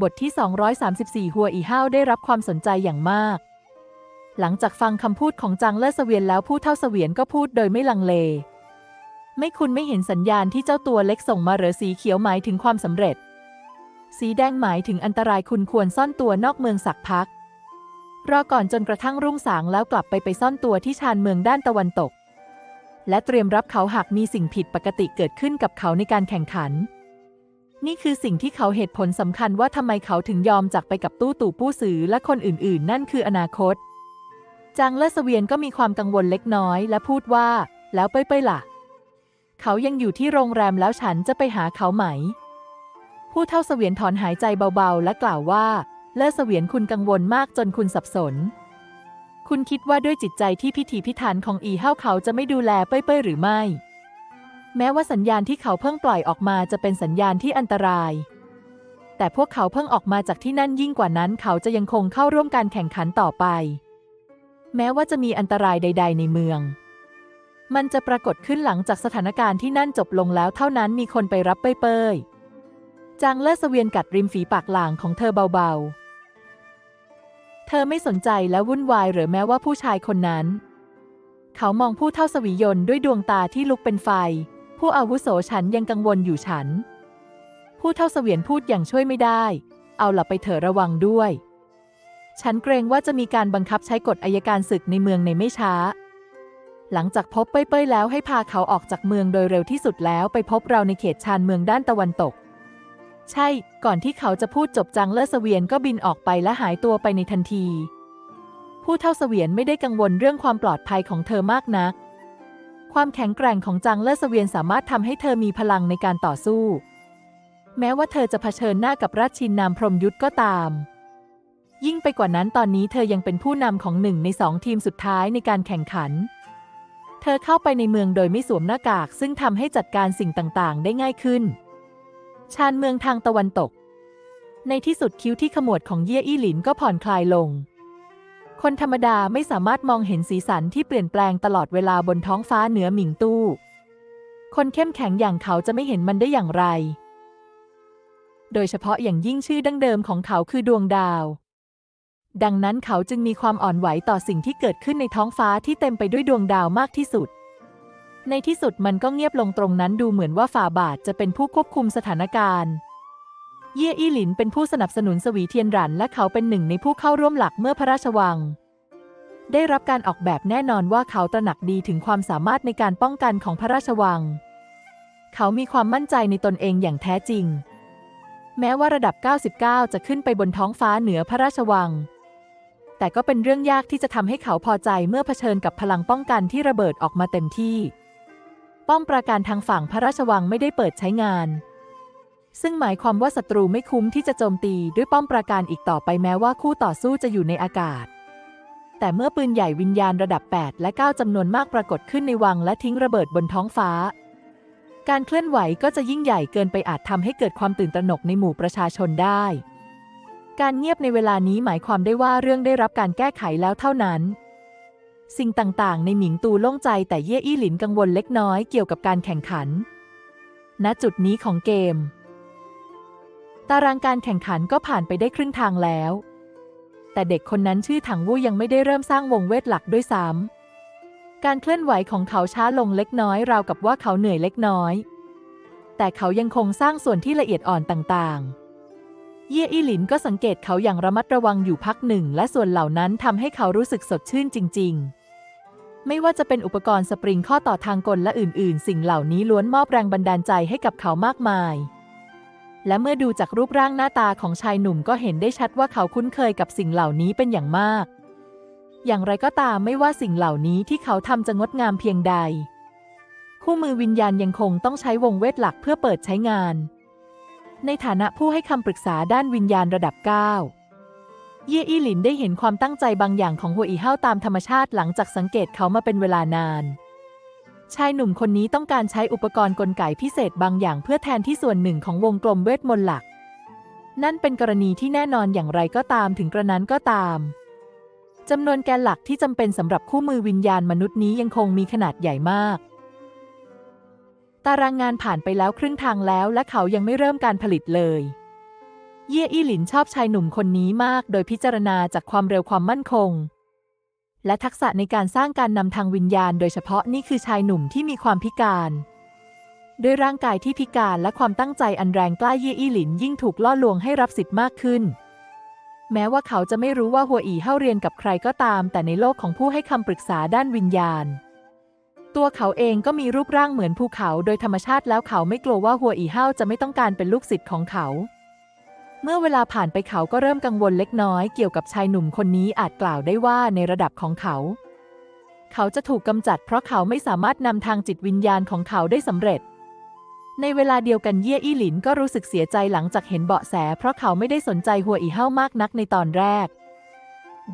บทที่ 234 หัวอีห้าวได้รับความสนใจอย่างมาก หลังจากฟังคำพูดของจางเล่อเสวียนแล้วผู้เท่าเสวียนก็พูดโดยไม่ลังเล ไม่คุณไม่เห็นสัญญาณที่เจ้าตัวเล็กส่งมาหรือสีเขียวหมายถึงความสำเร็จ สีแดงหมายถึงอันตรายคุณควรซ่อนตัวนอกเมืองสักพัก รอก่อนจนกระทั่งรุ่งสางแล้วกลับไปไปซ่อนตัวที่ชานเมืองด้านตะวันตก และเตรียมรับเขาหากมีสิ่งผิดปกติเกิดขึ้นกับเขาในการแข่งขัน นี่คือสิ่งที่เขาเหตุผลสำคัญว่าทำไมเขาถึงยอมจากไปกับตู้ตู่ผู้สือและคนอื่นๆ นั่นคืออนาคต จางเล่อเสวียนก็มีความกังวลเล็กน้อย และพูดว่า แล้วเป้ยเป้ยล่ะ เขายังอยู่ที่โรงแรมแล้วฉันจะไปหาเขาไหม ผู้เท่าเสวียนถอนหายใจเบาๆ และกล่าวว่าเล่อเสวียนคุณกังวลมากจนคุณสับสน คุณคิดว่าด้วยจิตใจที่พิถีพิถันของอีเฮ้าเขาจะไม่ดูแลเป้ยเป้ยหรือไม่ แม้ว่าสัญญาณที่เขาเพิ่งปล่อยออกมาจะเป็นสัญญาณที่อันตราย แต่พวกเขาเพิ่งออกมาจากที่นั่นยิ่งกว่านั้น เขาจะยังคงเข้าร่วมการแข่งขันต่อไป แม้ว่าจะมีอันตรายใด ๆ ในเมือง มันจะปรากฏขึ้นหลังจากสถานการณ์ที่นั่นจบลงแล้วเท่านั้นมีคนไปรับเป้ยเป้ยจางเล่อเวียนกัดริมฝีปากหลางของเธอเบาๆ เธอไม่สนใจและวุ่นวายหรือแม้ว่าผู้ชายคนนั้น เขามองผู้เท่าสวียนด้วยดวงตาที่ลุกเป็นไฟ ผู้อาวุโสฉันยังกังวลอยู่ฉัน ผู้เท่าเสวียนพูดอย่างช่วยไม่ได้ เอาหลับไปเถอะระวังด้วย ฉันเกรงว่าจะมีการบังคับใช้กฎอายการศึกในเมืองในไม่ช้า หลังจากพบเป้ยๆแล้วให้พาเขาออกจากเมืองโดยเร็วที่สุดแล้วไปพบเราในเขตชานเมืองด้านตะวันตก ใช่ ก่อนที่เขาจะพูดจบจังเลอเสวียนก็บินออกไปและหายตัวไปในทันที ผู้เท่าเสวียนไม่ได้กังวลเรื่องความปลอดภัยของเธอมากนัก ความแข็งแกร่งของจังเลอเวียนสามารถทำให้เธอมีพลังในการต่อสู้ แม้ว่าเธอจะเผชิญหน้ากับราชินนามพรมยุทธก็ตาม ยิ่งไปกว่านั้นตอนนี้เธอยังเป็นผู้นำของหนึ่งในสองทีมสุดท้ายในการแข่งขัน เธอเข้าไปในเมืองโดยไม่สวมหน้ากาก ซึ่งทำให้จัดการสิ่งต่างๆ ได้ง่ายขึ้น ชานเมืองทางตะวันตก ในที่สุดคิ้วที่ขมวดของเยี่ยอี้หลินก็ผ่อนคลายลง คนธรรมดาไม่สามารถมองเห็นสีสันที่เปลี่ยนแปลงตลอดเวลาบนท้องฟ้าเหนือหมิงตู้ คนเข้มแข็งอย่างเขาจะไม่เห็นมันได้อย่างไร โดยเฉพาะอย่างยิ่งชื่อดั้งเดิมของเขาคือดวงดาว ดังนั้นเขาจึงมีความอ่อนไหวต่อสิ่งที่เกิดขึ้นในท้องฟ้าที่เต็มไปด้วยดวงดาวมากที่สุด ในที่สุดมันก็เงียบลงตรงนั้นดูเหมือนว่าฝ่าบาทจะเป็นผู้ควบคุมสถานการณ์ เย่อี้หลินเป็นผู้สนับสนุนสวีเทียนหรันและเขาเป็นหนึ่งในผู้เข้าร่วมหลักเมื่อพระราชวัง ได้รับการออกแบบแน่นอนว่าเขาตระหนักดีถึงความสามารถในการป้องกันของพระราชวัง เขามีความมั่นใจในตนเองอย่างแท้จริง แม้ว่าระดับ 99 จะขึ้นไปบนท้องฟ้าเหนือพระราชวัง แต่ก็เป็นเรื่องยากที่จะทำให้เขาพอใจเมื่อเผชิญกับพลังป้องกันที่ระเบิดออกมาเต็มที่ ป้อมปราการทางฝั่งพระราชวังไม่ได้เปิดใช้งาน ซึ่งหมายความว่าศัตรูไม่คุ้มที่จะโจมตีด้วยป้อมปราการอีกต่อไปแม้ว่าคู่ต่อสู้จะอยู่ในอากาศ แต่เมื่อปืนใหญ่วิญญาณระดับ 8 และ 9จำนวนมากปรากฏขึ้นในวังและทิ้งระเบิดบนท้องฟ้า การเคลื่อนไหวก็จะยิ่งใหญ่เกินไปอาจทำให้เกิดความตื่นตระหนกในหมู่ประชาชนได้ การเงียบในเวลานี้หมายความได้ว่าเรื่องได้รับการแก้ไขแล้วเท่านั้น สิ่งต่างๆ ในหมิงตูโล่งใจแต่เย่อี้หลินกังวลเล็กน้อยเกี่ยวกับการแข่งขัน ณจุดนี้ของเกม ตารางการแข่งขันก็ผ่านไปได้ครึ่งทางแล้ว แต่เด็กคนนั้นชื่อถังวู่ยังไม่ได้เริ่มสร้างวงเวทหลักด้วยซ้ำการเคลื่อนไหวของเขาช้าลงเล็กน้อยราวกับว่าเขาเหนื่อยเล็กน้อย แต่เขายังคงสร้างส่วนที่ละเอียดอ่อนต่างๆ เย่อีหลินก็สังเกตเขาอย่างระมัดระวังอยู่พักหนึ่ง และส่วนเหล่านั้นทำให้เขารู้สึกสดชื่นจริง ๆไม่ว่าจะเป็นอุปกรณ์สปริงข้อต่อทางกลและอื่น ๆ สิ่งเหล่านี้ล้วนมอบแรงบันดาลใจให้กับเขามากมาย และเมื่อดูจากรูปร่างหน้าตาของชายหนุ่มก็เห็นได้ชัดว่าเขาคุ้นเคยกับสิ่งเหล่านี้เป็นอย่างมาก อย่างไรก็ตามไม่ว่าสิ่งเหล่านี้ที่เขาทำจะงดงามเพียงใด คู่มือวิญญาณยังคงต้องใช้วงเวทหลักเพื่อเปิดใช้งาน ในฐานะผู้ให้คำปรึกษาด้านวิญญาณระดับ 9 เย่อี้หลินได้เห็นความตั้งใจบางอย่างของหัวอีเฮาตามธรรมชาติหลังจากสังเกตเขามาเป็นเวลานาน ชายหนุ่มคนนี้ต้องการใช้อุปกรณ์กลไกพิเศษบางอย่างเพื่อแทนที่ส่วนหนึ่งของวงกลมเวทมนต์หลัก นั่นเป็นกรณีที่แน่นอนอย่างไรก็ตามถึงกระนั้นก็ตามจำนวนแกนหลักที่จำเป็นสำหรับคู่มือวิญญาณมนุษย์นี้ยังคงมีขนาดใหญ่มาก ตารางงานผ่านไปแล้วครึ่งทางแล้วและเขายังไม่เริ่มการผลิตเลย เย่อี้หลินชอบชายหนุ่มคนนี้มาก โดยพิจารณาจากความเร็วความมั่นคง และทักษะในการสร้างการนำทางวิญญาณ โดยเฉพาะนี่คือชายหนุ่มที่มีความพิการ ด้วยร่างกายที่พิการและความตั้งใจอันแรงกล้าเยี่ยอี้หลินยิ่งถูกล่อลวงให้รับสิทธิ์มากขึ้น แม้ว่าเขาจะไม่รู้ว่าหัวอีเฮาเรียนกับใครก็ตาม แต่ในโลกของผู้ให้คำปรึกษาด้านวิญญาณ ตัวเขาเองก็มีรูปร่างเหมือนภูเขา โดยธรรมชาติแล้วเขาไม่กลัวว่าหัวอีเฮาจะไม่ต้องการเป็นลูกศิษย์ของเขา เมื่อเวลาผ่านไปเขาก็เริ่มกังวลเล็กน้อยเกี่ยวกับชายหนุ่มคนนี้อาจกล่าวได้ว่าในระดับของเขา เขาจะถูกกำจัดเพราะเขาไม่สามารถนำทางจิตวิญญาณของเขาได้สำเร็จ ในเวลาเดียวกันเย่อี้หลินก็รู้สึกเสียใจหลังจากเห็นเบาะแส เพราะเขาไม่ได้สนใจหัวอีเฮ้ามากนักในตอนแรก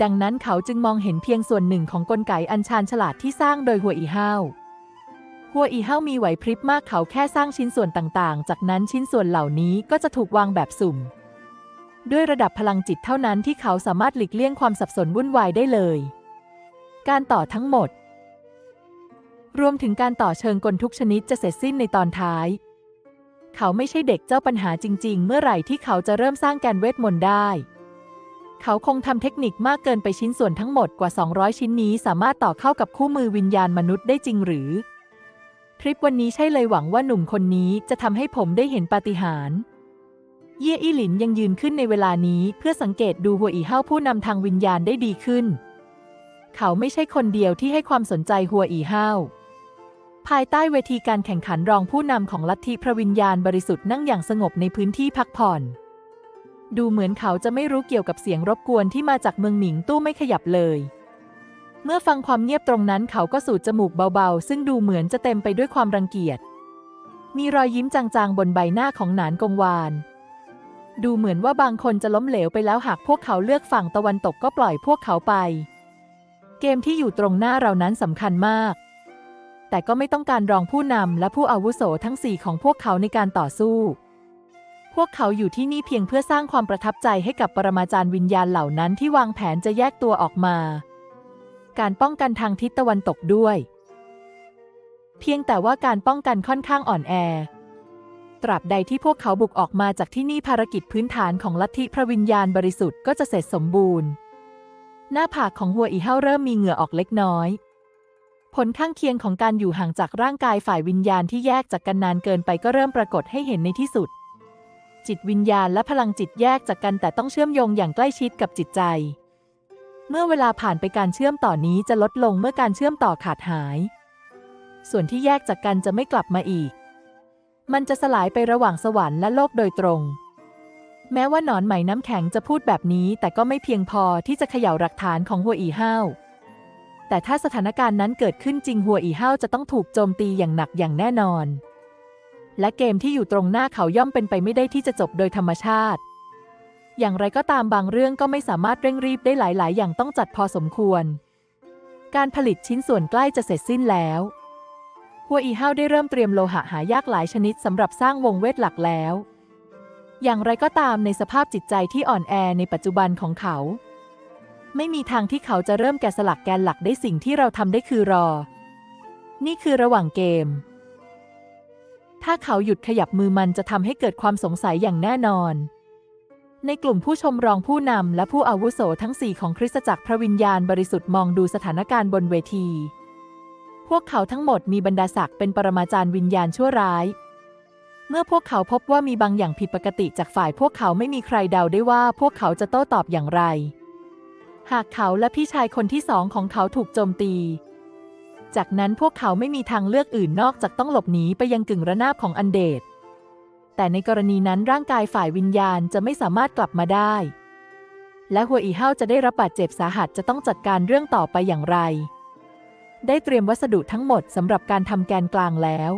ดังนั้นเขาจึงมองเห็นเพียงส่วนหนึ่งของกลไกอันชาญฉลาดที่สร้างโดยหัวอีเฮ้าหัวอีเฮ้ามีไหวพริบมากเขาแค่สร้างชิ้นส่วนต่างๆ จากนั้นชิ้นส่วนเหล่านี้ก็จะถูกวางแบบสุ่ม ด้วยระดับพลังจิตเท่านั้นที่เขาสามารถหลีกเลี่ยงความสับสนวุ่นวายได้เลย การต่อทั้งหมด รวมถึงการต่อเชิงกลทุกชนิดจะเสร็จสิ้นในตอนท้าย เขาไม่ใช่เด็กเจ้าปัญหาจริง ๆ เมื่อไหร่ที่เขาจะเริ่มสร้างแกนเวทมนต์ได้ เขาคงทำเทคนิคมากเกินไปชิ้นส่วนทั้งหมดกว่า 200 ชิ้นนี้สามารถต่อเข้ากับคู่มือวิญญาณมนุษย์ได้จริงหรือ ทริปวันนี้ใช่เลยหวังว่าหนุ่มคนนี้จะทำให้ผมได้เห็นปาฏิหาริย์ เย่อี้หลินยังยืนขึ้นในเวลานี้เพื่อสังเกตดูหัวอีเฮาผู้นำทางวิญญาณได้ดีขึ้น เขาไม่ใช่คนเดียวที่ให้ความสนใจหัวอีเฮาภายใต้เวทีการแข่งขันรองผู้นำของลัทธิพระวิญญาณบริสุทธิ์นั่งอย่างสงบในพื้นที่พักผ่อน ดูเหมือนเขาจะไม่รู้เกี่ยวกับเสียงรบกวนที่มาจากเมืองหมิงตู้ไม่ขยับเลย เมื่อฟังความเงียบตรงนั้นเขาก็สูดจมูกเบาๆ ซึ่งดูเหมือนจะเต็มไปด้วยความรังเกียจ มีรอยยิ้มจางๆบนใบหน้าของหนานกงวาน ดูเหมือนว่าบางคนจะล้มเหลวไปแล้วหากพวกเขาเลือกฝั่งตะวันตกก็ปล่อยพวกเขาไป เกมที่อยู่ตรงหน้าเรานั้นสำคัญมาก แต่ก็ไม่ต้องการรองผู้นำและผู้อาวุโสทั้งสี่ของพวกเขาในการต่อสู้ พวกเขาอยู่ที่นี่เพียงเพื่อสร้างความประทับใจให้กับปรมาจารย์วิญญาณเหล่านั้นที่วางแผนจะแยกตัวออกมา การป้องกันทางทิศตะวันตกด้วย เพียงแต่ว่าการป้องกันค่อนข้างอ่อนแอ ตราบใดที่พวกเขาบุกออกมาจากที่นี่ภารกิจพื้นฐานของลัทธิพระวิญญาณบริสุทธิ์ก็จะเสร็จสมบูรณ์ หน้าผากของหัวอีเฮาเริ่มมีเหงื่อออกเล็กน้อย ผลข้างเคียงของการอยู่ห่างจากร่างกายฝ่ายวิญญาณที่แยกจากกันนานเกินไปก็เริ่มปรากฏให้เห็นในที่สุด จิตวิญญาณและพลังจิตแยกจากกันแต่ต้องเชื่อมโยงอย่างใกล้ชิดกับจิตใจ เมื่อเวลาผ่านไปการเชื่อมต่อนี้จะลดลงเมื่อการเชื่อมต่อขาดหาย ส่วนที่แยกจากกันจะไม่กลับมาอีก มันจะสลายไประหว่างสวรรค์และโลกโดยตรง แม้ว่าหนอนไหมน้ำแข็งจะพูดแบบนี้ แต่ก็ไม่เพียงพอที่จะเขย่าหลักฐานของหัวอีห้าวแต่ถ้าสถานการณ์นั้นเกิดขึ้นจริงหัวอีห้าวจะต้องถูกโจมตีอย่างหนักอย่างแน่นอน และเกมที่อยู่ตรงหน้าเขาย่อมเป็นไปไม่ได้ที่จะจบโดยธรรมชาติ อย่างไรก็ตามบางเรื่องก็ไม่สามารถเร่งรีบได้หลาย ๆ อย่างต้องจัดพอสมควร การผลิตชิ้นส่วนใกล้จะเสร็จสิ้นแล้ว หัวอีห้าวได้เริ่มเตรียมโลหะหายากหลายชนิดสำหรับสร้างวงเวทหลักแล้ว อย่างไรก็ตามในสภาพจิตใจที่อ่อนแอในปัจจุบันของเขา ไม่มีทางที่เขาจะเริ่มแกะสลักแกนหลักได้สิ่งที่เราทำได้คือรอ นี่คือระหว่างเกม ถ้าเขาหยุดขยับมือมันจะทำให้เกิดความสงสัยอย่างแน่นอน ในกลุ่มผู้ชมรองผู้นำและผู้อาวุโสทั้งสี่ของคริสตจักรพระวิญญาณบริสุทธิ์มองดูสถานการณ์บนเวที พวกเขาทั้งหมดมีบรรดาศักดิ์เป็นปรมาจารย์วิญญาณชั่วร้าย เมื่อพวกเขาพบว่ามีบางอย่างผิดปกติจากฝ่ายพวกเขาไม่มีใครเดาได้ว่าพวกเขาจะโต้ตอบอย่างไร หากเขาและพี่ชายคนที่สองของเขาถูกโจมตี จากนั้นพวกเขาไม่มีทางเลือกอื่นนอกจากต้องหลบหนีไปยังกึ่งระนาบของอันเดดแต่ในกรณีนั้นร่างกายฝ่ายวิญญาณจะไม่สามารถกลับมาได้ และหัวอีเฮาจะได้รับบาดเจ็บสาหัสจะต้องจัดการเรื่องต่อไปอย่างไร ได้เตรียมวัสดุทั้งหมดสำหรับการทำแกนกลางแล้ว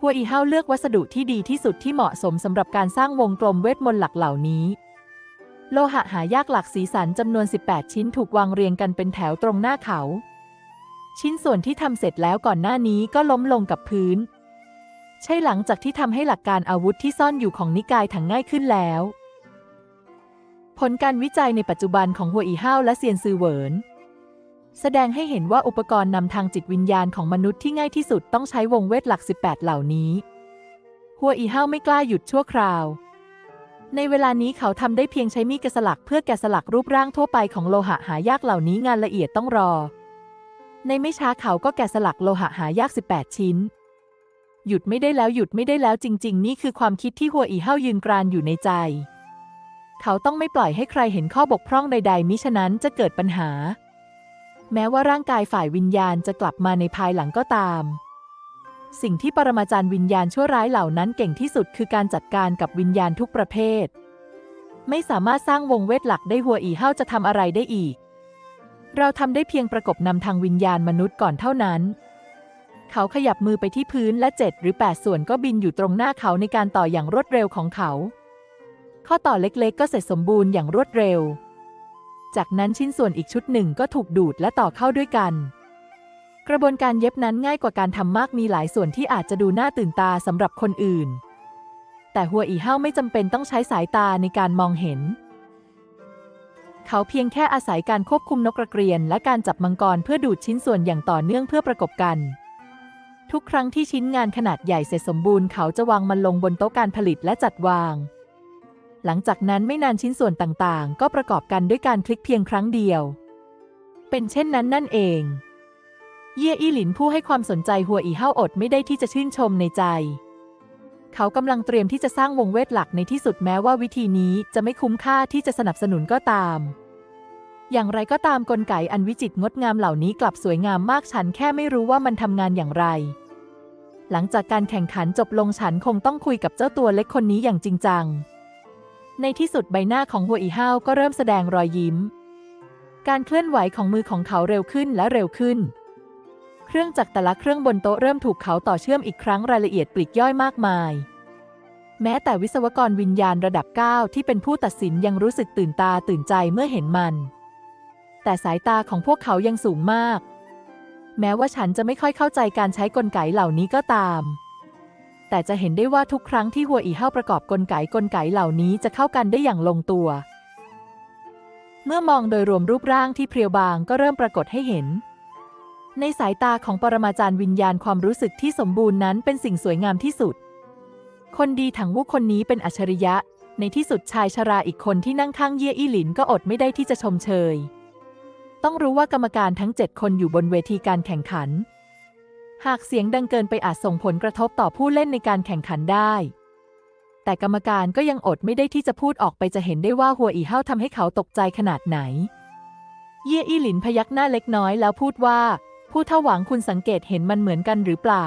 หัวอีเฮาเลือกวัสดุที่ดีที่สุดที่เหมาะสมสำหรับการสร้างวงกลมเวทมนต์หลักเหล่านี้ โลหะหายากหลักสีสันจำนวน 18 ชิ้นถูกวางเรียงกันเป็นแถวตรงหน้าเขา ชิ้นส่วนที่ทำเสร็จแล้วก่อนหน้านี้ก็ล้มลงกับพื้น ใช่หลังจากที่ทำให้หลักการอาวุธที่ซ่อนอยู่ของนิกายถังง่ายขึ้นแล้ว ผลการวิจัยในปัจจุบันของหัวอีห้าวและเซียนซือเหวิน แสดงให้เห็นว่าอุปกรณ์นำทางจิตวิญญาณของมนุษย์ที่ง่ายที่สุดต้องใช้วงเวทหลัก 18 เหล่านี้หัวอีห้าวไม่กล้าหยุดชั่วคราว ในเวลานี้เขาทำได้เพียงใช้มีดแกะสลักเพื่อแกะสลักรูปร่างทั่วไปของโลหะหายากเหล่านี้งานละเอียดต้องรอ ในไม่ช้าเขาก็แกะสลักโลหะหายาก 18 ชิ้น หยุดไม่ได้แล้วหยุดไม่ได้แล้วจริง ๆ นี่คือความคิดที่หัวอีเฮายืนกรานอยู่ในใจ เขาต้องไม่ปล่อยให้ใครเห็นข้อบกพร่องใด ๆ มิฉะนั้นจะเกิดปัญหา แม้ว่าร่างกายฝ่ายวิญญาณจะกลับมาในภายหลังก็ตาม สิ่งที่ปรมาจารย์วิญญาณชั่วร้ายเหล่านั้นเก่งที่สุดคือการจัดการกับวิญญาณทุกประเภท ไม่สามารถสร้างวงเวทหลักได้หัวอีเฮาจะทำอะไรได้อีก เราทำได้เพียงประกบนำทางวิญญาณมนุษย์ก่อนเท่านั้น เขาขยับมือไปที่พื้นและเจ็ดหรือแปดส่วนก็บินอยู่ตรงหน้าเขาในการต่ออย่างรวดเร็วของเขา ข้อต่อเล็กๆ ก็เสร็จสมบูรณ์อย่างรวดเร็ว จากนั้นชิ้นส่วนอีกชุดหนึ่งก็ถูกดูดและต่อเข้าด้วยกัน กระบวนการเย็บนั้นง่ายกว่าการทำมากมีหลายส่วนที่อาจจะดูน่าตื่นตาสำหรับคนอื่น แต่หัวอีเห้าไม่จำเป็นต้องใช้สายตาในการมองเห็น เขาเพียงแค่อาศัยการควบคุมนกกระเกรียน และการจับมังกรเพื่อดูดชิ้นส่วนอย่างต่อเนื่องเพื่อประกบกันทุกครั้งที่ชิ้นงานขนาดใหญ่เสร็จสมบูรณ์เขาจะวางมันลงบนโต๊ะการผลิตและจัดวาง หลังจากนั้นไม่นานชิ้นส่วนต่างๆ ก็ประกอบกันด้วยการคลิกเพียงครั้งเดียว เป็นเช่นนั้นนั่นเอง เย่อี้หลินผู้ให้ความสนใจหัวอีเฮาอดไม่ได้ที่จะชื่นชมในใจ เขากำลังเตรียมที่จะสร้างวงเวทหลักในที่สุดแม้ว่าวิธีนี้จะไม่คุ้มค่าที่จะสนับสนุนก็ตาม อย่างไรก็ตามกลไกอันวิจิตรงดงามเหล่านี้กลับสวยงามมากฉันแค่ไม่รู้ว่ามันทำงานอย่างไรหลังจากการแข่งขันจบลงฉันคงต้องคุยกับเจ้าตัวเล็กคนนี้อย่างจริงจัง ในที่สุดใบหน้าของหัวอีเฮาวก็เริ่มแสดงรอยยิ้ม การเคลื่อนไหวของมือของเขาเร็วขึ้นและเร็วขึ้น เครื่องจักรแต่ละเครื่องบนโต๊ะเริ่มถูกเขาต่อเชื่อมอีกครั้งรายละเอียดปลีกย่อยมากมาย แม้แต่วิศวกรวิญญาณระดับ 9 ที่เป็นผู้ตัดสินยังรู้สึกตื่นตาตื่นใจเมื่อเห็นมัน แต่สายตาของพวกเขายังสูงมาก แม้ว่าฉันจะไม่ค่อยเข้าใจการใช้กลไกเหล่านี้ก็ตาม แต่จะเห็นได้ว่าทุกครั้งที่หัวอีเฮาประกอบกลไกกลไกเหล่านี้จะเข้ากันได้อย่างลงตัว เมื่อมองโดยรวมรูปร่างที่เพรียวบางก็เริ่มปรากฏให้เห็น ในสายตาของปรมาจารย์วิญญาณความรู้สึกที่สมบูรณ์นั้นเป็นสิ่งสวยงามที่สุด คนดีถังวุกคนนี้เป็นอัจฉริยะ ในที่สุดชายชราอีกคนที่นั่งข้างเย่อี้หลินก็อดไม่ได้ที่จะชมเชย ต้องรู้ว่ากรรมการทั้ง 7 คนอยู่บนเวทีการแข่งขัน หากเสียงดังเกินไปอาจส่งผลกระทบต่อผู้เล่นในการแข่งขันได้ แต่กรรมการก็ยังอดไม่ได้ที่จะพูดออกไปจะเห็นได้ว่าหัวอีเฮาทำให้เขาตกใจขนาดไหน เย่อี้หลินพยักหน้าเล็กน้อยแล้วพูดว่า ผู้เท่าหวังคุณสังเกตเห็นมันเหมือนกันหรือเปล่า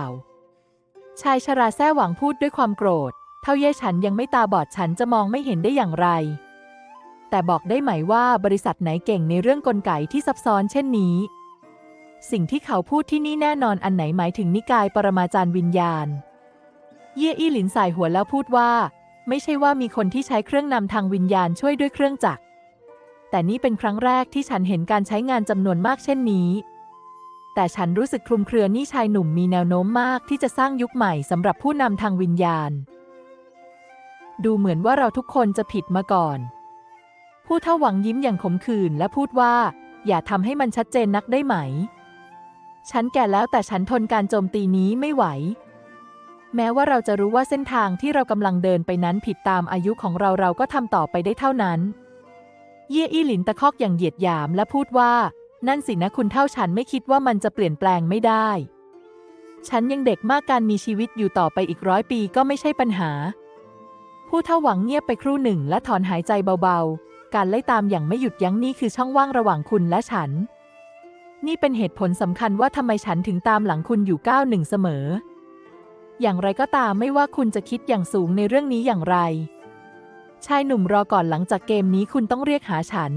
ชายชราแซ่หวังพูดด้วยความโกรธ เท่าเย่ฉันยังไม่ตาบอดฉันจะมองไม่เห็นได้อย่างไร แต่บอกได้ไหมว่าบริษัทไหนเก่งในเรื่องกลไกที่ซับซ้อนเช่นนี้ สิ่งที่เขาพูดที่นี่แน่นอนอันไหนหมายถึงนิกายปรมาจารย์วิญญาณ เย่อี้หลินสายหัวแล้วพูดว่า ไม่ใช่ว่ามีคนที่ใช้เครื่องนำทางวิญญาณช่วยด้วยเครื่องจักร แต่นี่เป็นครั้งแรกที่ฉันเห็นการใช้งานจำนวนมากเช่นนี้ แต่ฉันรู้สึกคลุมเครือนี่ชายหนุ่มมีแนวโน้มมากที่จะสร้างยุคใหม่สำหรับผู้นำทางวิญญาณ ดูเหมือนว่าเราทุกคนจะผิดมาก่อน ผู้เท่าหวังยิ้มอย่างขมขื่นและพูดว่า อย่าทำให้มันชัดเจนนักได้ไหม ฉันแก่แล้วแต่ฉันทนการโจมตีนี้ไม่ไหว แม้ว่าเราจะรู้ว่าเส้นทางที่เรากำลังเดินไปนั้นผิดตามอายุของเราเราก็ทำต่อไปได้เท่านั้น เย่อี้หลินตะคอกอย่างเหยียดหยามและพูดว่า นั่นสินะคุณเท่าฉันไม่คิดว่ามันจะเปลี่ยนแปลงไม่ได้ ฉันยังเด็กมากการมีชีวิตอยู่ต่อไปอีกร้อยปีก็ไม่ใช่ปัญหา ผู้เท่าหวังเงียบไปครู่หนึ่งและถอนหายใจเบาๆ การไล่ตามอย่างไม่หยุดยั้งนี่คือช่องว่างระหว่างคุณและฉัน นี่เป็นเหตุผลสำคัญว่าทำไมฉันถึงตามหลังคุณอยู่ก้าวหนึ่งเสมอ อย่างไรก็ตามไม่ว่าคุณจะคิดอย่างสูงในเรื่องนี้อย่างไร ชายหนุ่มรอก่อนหลังจากเกมนี้คุณต้องเรียกหาฉัน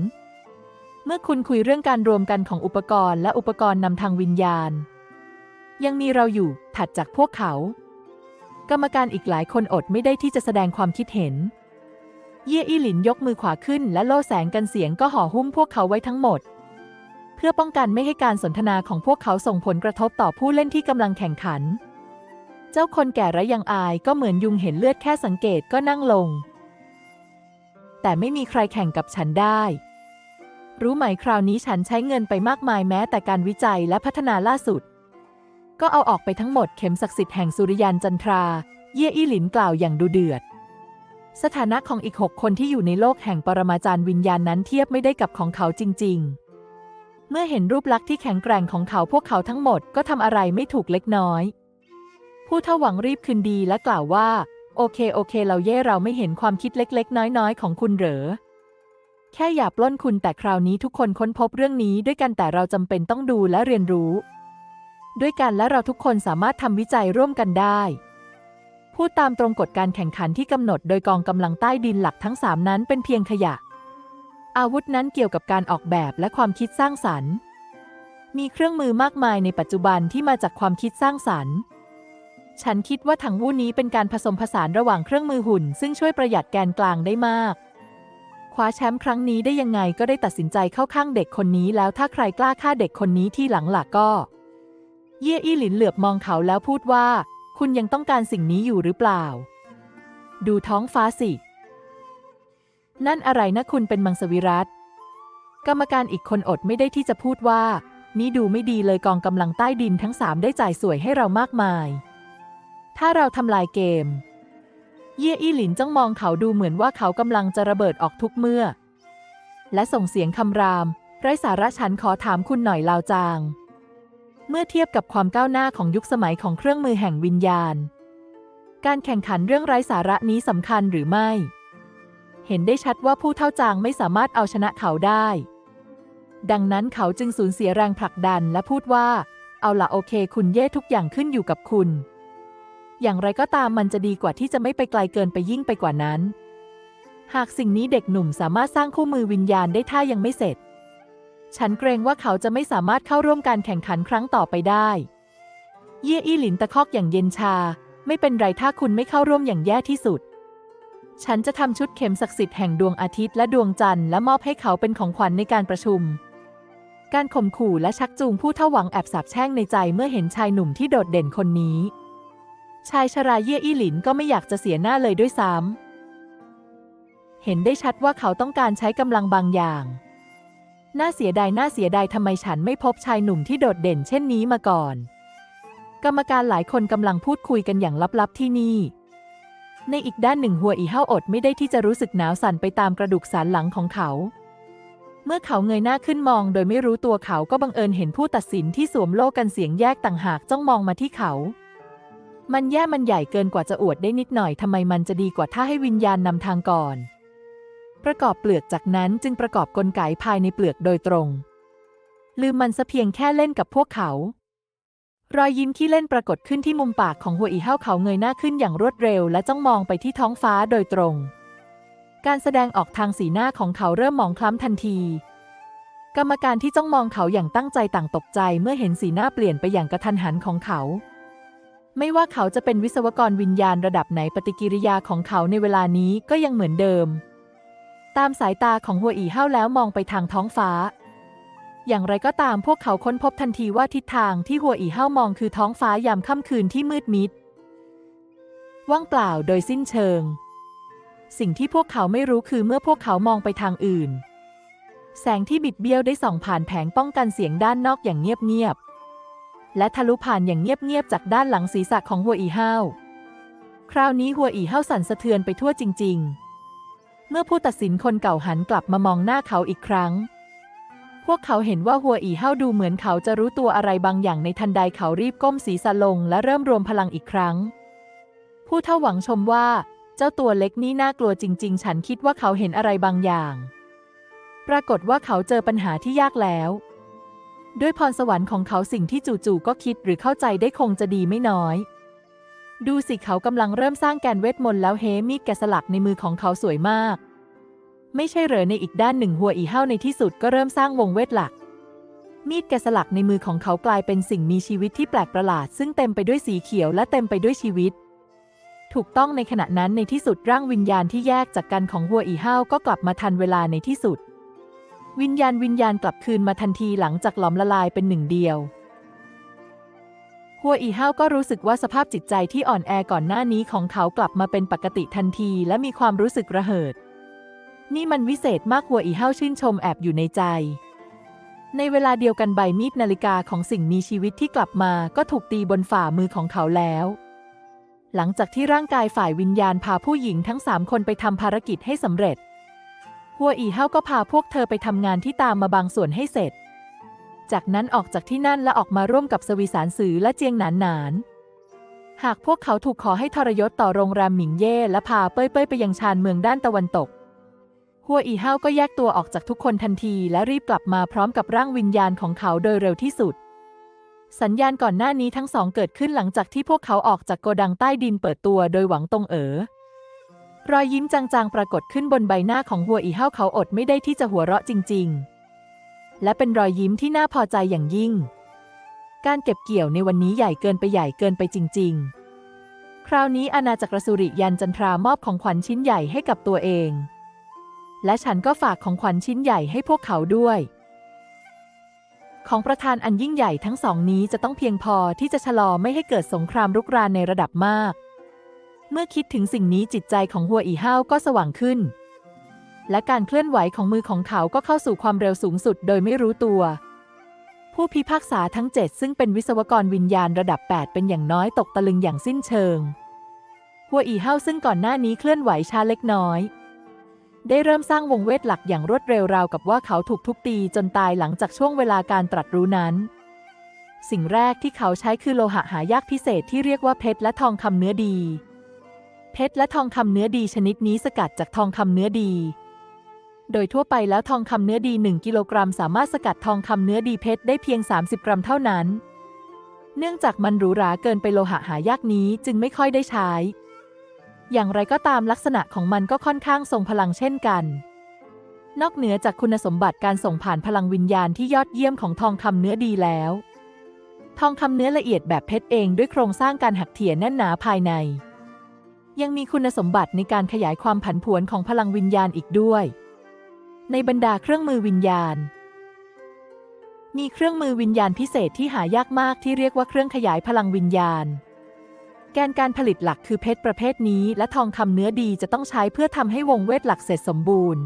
เมื่อคุณคุยเรื่องการรวมกันของอุปกรณ์และอุปกรณ์นำทางวิญญาณ ยังมีเราอยู่ถัดจากพวกเขา กรรมการอีกหลายคนอดไม่ได้ที่จะแสดงความคิดเห็น เย่อี้หลินยกมือขวาขึ้นและโล่แสงกันเสียงก็ห่อหุ้มพวกเขาไว้ทั้งหมด เพื่อป้องกันไม่ให้การสนทนาของพวกเขาส่งผลกระทบต่อผู้เล่นที่กำลังแข่งขัน เจ้าคนแก่ระยังอายก็เหมือนยุงเห็นเลือดแค่สังเกตก็นั่งลง แต่ไม่มีใครแข่งกับฉันได้ รู้ไหมคราวนี้ฉันใช้เงินไปมากมายแม้แต่การวิจัยและพัฒนาล่าสุด ก็เอาออกไปทั้งหมดเข็มศักดิ์สิทธิ์แห่งสุริยันจันทรา เย่อี้หลินกล่าวอย่างดูเดือดสถานะของอีกหกคนที่อยู่ในโลกแห่งปรมาจารย์วิญญาณนั้นเทียบไม่ได้กับของเขาจริง ๆ เมื่อเห็นรูปลักษณ์ที่แข็งแกร่งของเขาพวกเขาทั้งหมดก็ทำอะไรไม่ถูกเล็กน้อย ผู้เท่าหวังรีบคืนดีและกล่าวว่า โอเคโอเค เราเย่เราไม่เห็นความคิดเล็ก ๆ น้อย ๆ ของคุณเหรอ แค่อย่าปล้นคุณแต่คราวนี้ทุกคนค้นพบเรื่องนี้ด้วยกันแต่เราจำเป็นต้องดูและเรียนรู้ ด้วยกันและเราทุกคนสามารถทำวิจัยร่วมกันได้พูดตามตรงกฎการแข่งขันที่กำหนดโดยกองกำลังใต้ดินหลักทั้งสามนั้นเป็นเพียงขยะ อาวุธนั้นเกี่ยวกับการออกแบบและความคิดสร้างสรรค์ มีเครื่องมือมากมายในปัจจุบันที่มาจากความคิดสร้างสรรค์ ฉันคิดว่าถังวู้นี้เป็นการผสมผสานระหว่างเครื่องมือหุ่น ซึ่งช่วยประหยัดแกนกลางได้มาก คว้าแชมป์ครั้งนี้ได้ยังไงก็ได้ตัดสินใจเข้าข้างเด็กคนนี้แล้วถ้าใครกล้าฆ่าเด็กคนนี้ที่หลังหลักก็ เย่อี้หลินเหลือบมองเขาแล้วพูดว่า คุณยังต้องการสิ่งนี้อยู่หรือเปล่า ดูท้องฟ้าสิ นั่นอะไรนะคุณเป็นมังสวิรัตกรรมการอีกคนอดไม่ได้ที่จะพูดว่า นี่ดูไม่ดีเลยกองกำลังใต้ดินทั้งสามได้จ่ายสวยให้เรามากมาย ถ้าเราทำลายเกม เย่อี้หลินจ้องมองเขาดูเหมือนว่าเขากำลังจะระเบิดออกทุกเมื่อ และส่งเสียงคำราม ไร้สาระฉันขอถามคุณหน่อยลาวจาง เมื่อเทียบกับความก้าวหน้าของยุคสมัยของเครื่องมือแห่งวิญญาณ การแข่งขันเรื่องไร้สาระนี้สำคัญหรือไม่ เห็นได้ชัดว่าผู้เท่าจางไม่สามารถเอาชนะเขาได้ ดังนั้นเขาจึงสูญเสียแรงผลักดันและพูดว่า เอาละโอเค คุณเย่ทุกอย่างขึ้นอยู่กับคุณ อย่างไรก็ตามมันจะดีกว่าที่จะไม่ไปไกลเกินไปยิ่งไปกว่านั้น หากสิ่งนี้เด็กหนุ่มสามารถสร้างคู่มือวิญญาณได้ถ้ายังไม่เสร็จ ฉันเกรงว่าเขาจะไม่สามารถเข้าร่วมการแข่งขันครั้งต่อไปได้ เย่อี้หลินตะคอกอย่างเย็นชา ไม่เป็นไรถ้าคุณไม่เข้าร่วมอย่างแย่ที่สุด ฉันจะทำชุดเข็มศักดิ์สิทธิ์แห่งดวงอาทิตย์และดวงจันทร์และมอบให้เขาเป็นของขวัญในการประชุม การข่มขู่และชักจูงผู้เท่าหวังแอบสาบแช่งในใจเมื่อเห็นชายหนุ่มที่โดดเด่นคนนี้ ชายชราเย่อี้หลินก็ไม่อยากจะเสียหน้าเลยด้วยซ้ำเห็นได้ชัดว่าเขาต้องการใช้กำลังบางอย่าง น่าเสียดายน่าเสียดายทำไมฉันไม่พบชายหนุ่มที่โดดเด่นเช่นนี้มาก่อน กรรมการหลายคนกำลังพูดคุยกันอย่างลับๆที่นี่ ในอีกด้านหนึ่งหัวอีเห้าอดไม่ได้ที่จะรู้สึกหนาวสั่นไปตามกระดูกสันหลังของเขา เมื่อเขาเงยหน้าขึ้นมองโดยไม่รู้ตัวเขาก็บังเอิญเห็นผู้ตัดสินที่สวมโล่กันเสียงแยกต่างหากจ้องมองมาที่เขา มันแย่มันใหญ่เกินกว่าจะอวดได้นิดหน่อยทำไมมันจะดีกว่าถ้าให้วิญญาณนำทางก่อน ประกอบเปลือกจากนั้นจึงประกอบกลไกภายในเปลือกโดยตรง ลืมมันซะเพียงแค่เล่นกับพวกเขา รอยยิ้มที่เล่นปรากฏขึ้นที่มุมปากของหัวอีเห้าเขาเงยหน้าขึ้นอย่างรวดเร็ว และจ้องมองไปที่ท้องฟ้าโดยตรง การแสดงออกทางสีหน้าของเขาเริ่มหมองคล้ำทันที กรรมการที่จ้องมองเขาอย่างตั้งใจต่างตกใจเมื่อเห็นสีหน้าเปลี่ยนไปอย่างกระทันหันของเขา ไม่ว่าเขาจะเป็นวิศวกรวิญญาณระดับไหนปฏิกิริยาของเขาในเวลานี้ก็ยังเหมือนเดิม ตามสายตาของหัวอีเห้าแล้วมองไปทางท้องฟ้า อย่างไรก็ตามพวกเขาค้นพบทันทีว่าทิศทางที่หัวอีเห้ามองคือท้องฟ้ายามค่ำคืนที่มืดมิด ว่างเปล่าโดยสิ้นเชิง สิ่งที่พวกเขาไม่รู้คือเมื่อพวกเขามองไปทางอื่น แสงที่บิดเบี้ยวได้ส่องผ่านแผงป้องกันเสียงด้านนอกอย่างเงียบๆและทะลุผ่านอย่างเงียบๆจากด้านหลังศีรษะของหัวอีเห้าคราวนี้หัวอีเห้าสั่นสะเทือนไปทั่วจริง ๆ เมื่อผู้ตัดสินคนเก่าหันกลับมามองหน้าเขาอีกครั้ง พวกเขาเห็นว่าหัวอีเห้าดูเหมือนเขาจะรู้ตัวอะไรบางอย่างในทันใดเขารีบก้มศีรษะลงและเริ่มรวมพลังอีกครั้ง ผู้เท่าหวังชมว่า เจ้าตัวเล็กนี่น่ากลัวจริง ๆ ฉันคิดว่าเขาเห็นอะไรบางอย่าง ปรากฏว่าเขาเจอปัญหาที่ยากแล้ว ด้วยพรสวรรค์ของเขาสิ่งที่จู่ๆก็คิดหรือเข้าใจได้คงจะดีไม่น้อย ดูสิเขากำลังเริ่มสร้างแกนเวทมนต์แล้วเฮมีดแกะสลักในมือของเขาสวยมาก ไม่ใช่เหรอในอีกด้านหนึ่งหัวอีเห้าในที่สุดก็เริ่มสร้างวงเวทหลัก มีดแกะสลักในมือของเขากลายเป็นสิ่งมีชีวิตที่แปลกประหลาด ซึ่งเต็มไปด้วยสีเขียวและเต็มไปด้วยชีวิต ถูกต้องในขณะนั้นในที่สุดร่างวิญญาณที่แยกจากกันของหัวอีเห้าก็กลับมาทันเวลาในที่สุด วิญญาณวิญญาณกลับคืนมาทันทีหลังจากหลอมละลายเป็นหนึ่งเดียวหัวอีเห้าก็รู้สึกว่าสภาพจิตใจที่อ่อนแอก่อนหน้านี้ของเขากลับมาเป็นปกติทันที และมีความรู้สึกระเหิด นี่มันวิเศษมากหัวอีเห้าชื่นชมแอบอยู่ในใจ ในเวลาเดียวกันใบมีดนาฬิกาของสิ่งมีชีวิตที่กลับมาก็ถูกตีบนฝ่ามือของเขาแล้ว หลังจากที่ร่างกายฝ่ายวิญญาณพาผู้หญิงทั้งสามคนไปทำภารกิจให้สำเร็จ หัวอีเฮาก็พาพวกเธอไปทำงานที่ตามมาบางส่วนให้เสร็จ จากนั้นออกจากที่นั่นและออกมาร่วมกับสวีสารสือและเจียงหนานหนานหากพวกเขาถูกขอให้ทรยศต่อโรงแรมหมิงเย่และพาเป้ยเป้ยไปยังชานเมืองด้านตะวันตก หัวอีเฮาก็แยกตัวออกจากทุกคนทันทีและรีบกลับมาพร้อมกับร่างวิญญาณของเขาโดยเร็วที่สุด สัญญาณก่อนหน้านี้ทั้งสองเกิดขึ้นหลังจากที่พวกเขาออกจากโกดังใต้ดินเปิดตัวโดยหวังตงเอ๋อรอยยิ้มจางๆ ปรากฏขึ้นบนใบหน้าของหัวอีเฮาเขาอดไม่ได้ที่จะหัวเราะจริง ๆ และเป็นรอยยิ้มที่น่าพอใจอย่างยิ่ง การเก็บเกี่ยวในวันนี้ใหญ่เกินไปใหญ่เกินไปจริง ๆ คราวนี้อาณาจักรสุริยันจันทรามอบของขวัญชิ้นใหญ่ให้กับตัวเอง และฉันก็ฝากของขวัญชิ้นใหญ่ให้พวกเขาด้วย ของประธานอันยิ่งใหญ่ทั้งสองนี้จะต้องเพียงพอที่จะชะลอไม่ให้เกิดสงครามรุกรานในระดับมาก เมื่อคิดถึงสิ่งนี้จิตใจของหัวอีห้าวก็สว่างขึ้น และการเคลื่อนไหวของมือของเขาก็เข้าสู่ความเร็วสูงสุดโดยไม่รู้ตัว ผู้พิพากษาทั้งเจ็ดซึ่งเป็นวิศวกรวิญญาณระดับ 8 เป็นอย่างน้อยตกตะลึงอย่างสิ้นเชิงหัวอีห้าวซึ่งก่อนหน้านี้เคลื่อนไหวช้าเล็กน้อย ได้เริ่มสร้างวงเวทหลักอย่างรวดเร็วราวกับว่าเขาถูกทุบตีจนตายหลังจากช่วงเวลาการตรัสรู้นั้น สิ่งแรกที่เขาใช้คือโลหะหายากพิเศษที่เรียกว่าเพชรและทองคำเนื้อดี เพชรและทองคำเนื้อดีชนิดนี้สกัดจากทองคำเนื้อดี โดยทั่วไปแล้วทองคำเนื้อดี 1 กิโลกรัม สามารถสกัดทองคำเนื้อดีเพชรได้เพียง 30 กรัมเท่านั้น เนื่องจากมันหรูหราเกินไปโลหะหายากนี้จึงไม่ค่อยได้ใช้ อย่างไรก็ตามลักษณะของมันก็ค่อนข้างทรงพลังเช่นกัน นอกเหนือจากคุณสมบัติการส่งผ่านพลังวิญญาณที่ยอดเยี่ยมของทองคำเนื้อดีแล้ว ทองคำเนื้อละเอียดแบบเพชรเองด้วยโครงสร้างการหักเถียแน่นหนาภายใน ยังมีคุณสมบัติในการขยายความผันผวนของพลังวิญญาณอีกด้วย ในบรรดาเครื่องมือวิญญาณ มีเครื่องมือวิญญาณพิเศษที่หายากมากที่เรียกว่าเครื่องขยายพลังวิญญาณ แกนการผลิตหลักคือเพชรประเภทนี้ และทองคำเนื้อดีจะต้องใช้เพื่อทำให้วงเวทหลักเสร็จสมบูรณ์